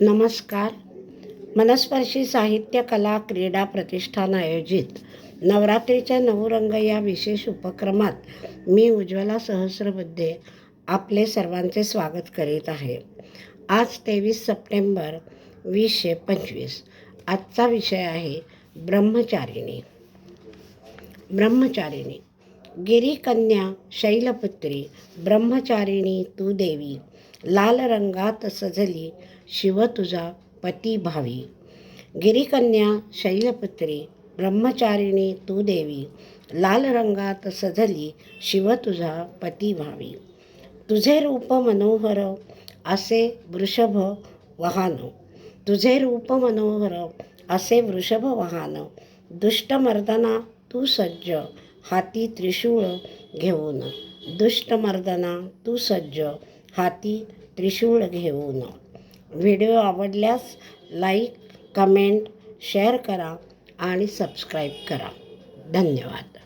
नमस्कार. मनस्पर्शी साहित्य कला क्रीडा प्रतिष्ठान आयोजित नवरात्रीच्या नवरंग या विशेष उपक्रमात मी उज्ज्वला सहस्रबुद्धे आपले सर्वांचे स्वागत करीत आहे. आज तेवीस सप्टेंबर वीसशे पंचवीस. आजचा विषय आहे ब्रह्मचारिणी. ब्रह्मचारिणी. गिरीकन्या शैलपुत्री ब्रह्मचारिणी तू देवी लाल रंगात सजली शिव तुझा पती भावी. गिरीकन्या शैलपुत्री ब्रह्मचारिणी तू देवी. लाल रंगात सजली शिव तुझा पती भावी. तुझे रूप मनोहर असे वृषभ वाहन. तुझे रूप मनोहर असे वृषभ वाहन. दुष्टमर्दना तू सज्ज हाती त्रिशूळ घेऊन. दुष्टमर्दना तू सज्ज हाती त्रिशूळ घेऊन. व्हिडिओ आवडल्यास लाईक कमेंट शेअर करा आणि सबस्क्राईब करा. धन्यवाद.